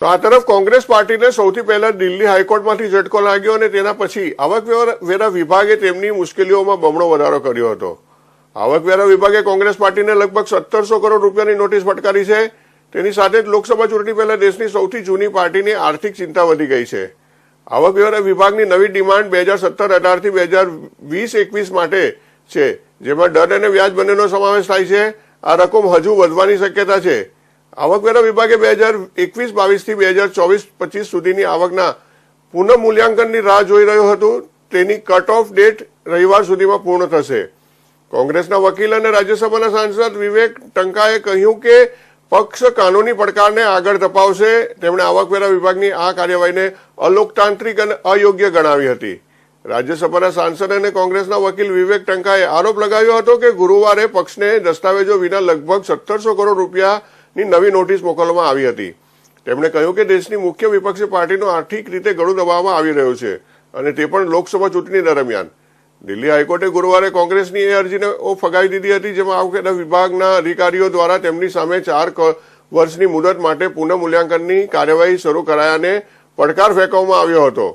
તો આ તરફ કોંગ્રેસ પાર્ટીને સૌથી પહેલા દિલ્હી હાઈકોર્ટમાંથી ઝટકો લાગ્યો અને તેના પછી આવકવેરા વિભાગે તેમની મુશ્કેલીઓમાં બમણો વધારો કર્યો હતો. આવકવેરા વિભાગે કોંગ્રેસ પાર્ટીને લગભગ સત્તરસો કરોડ રૂપિયાની નોટિસ ફટકારી છે. તેની સાથે જ લોકસભા ચૂંટણી પહેલા દેશની સૌથી જૂની પાર્ટીની આર્થિક ચિંતા વધી ગઈ છે. આવકવેરા વિભાગની નવી ડિમાન્ડ બે હજાર સત્તર અઢારથી બે હજાર વીસ એકવીસ માટે છે, જેમાં દર અને વ્યાજ બંનેનો સમાવેશ થાય છે. આ રકમ હજુ વધવાની શક્યતા છે. આવકવેરા વિભાગે બે હજાર એકવીસ બાવીસથી બે હજાર ચોવીસ, પચીસ સુધીની આવકના પુનઃ મૂલ્યાંકનની રાહ જોઈ રહ્યો હતું. તેની કટ ઓફ ડેટ રવિવાર સુધીમાં પૂર્ણ થશે. કોંગ્રેસના વકીલ અને રાજ્યસભાના સાંસદ વિવેક ટંકાએ કહ્યું કે પક્ષ કાનૂની પડકારને આગળ ધપાવશે. તેમણે આવકવેરા વિભાગની આ કાર્યવાહીને અલોકતાંત્રિક અને અયોગ્ય ગણાવી હતી. રાજ્યસભાના સાંસદ અને કોંગ્રેસના વકીલ વિવેક ટંકાએ આરોપ લગાવ્યો હતો કે ગુરુવારે પક્ષને દસ્તાવેજો વિના લગભગ સત્તરસો કરોડ રૂપિયાની નવી નોટિસ મોકલવામાં આવી હતી. તેમણે કહ્યું કે દેશની મુખ્ય વિપક્ષી પાર્ટીનો આર્થિક રીતે ગળું દબાવવામાં આવી રહ્યો છે અને તે પણ લોકસભા ચૂંટણી દરમિયાન. દિલ્હી હાઈકોર્ટે ગુરુવારે કોંગ્રેસની એ અરજીને ફગાવી દીધી હતી, જેમાં આવકવેરા વિભાગના અધિકારીઓ દ્વારા તેમની સામે ચાર વર્ષની મુદત માટે પુનઃ મૂલ્યાંકનની કાર્યવાહી શરૂ કરાયાને પડકાર ફેંકવામાં આવ્યો હતો.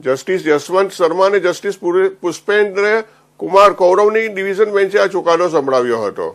જસ્ટિસ યશવંત શર્મા અને જસ્ટિસ પુષ્પેન્દ્ર કુમાર કૌરવની ડિવિઝન બેન્ચે આ ચુકાદો સંભળાવ્યો હતો.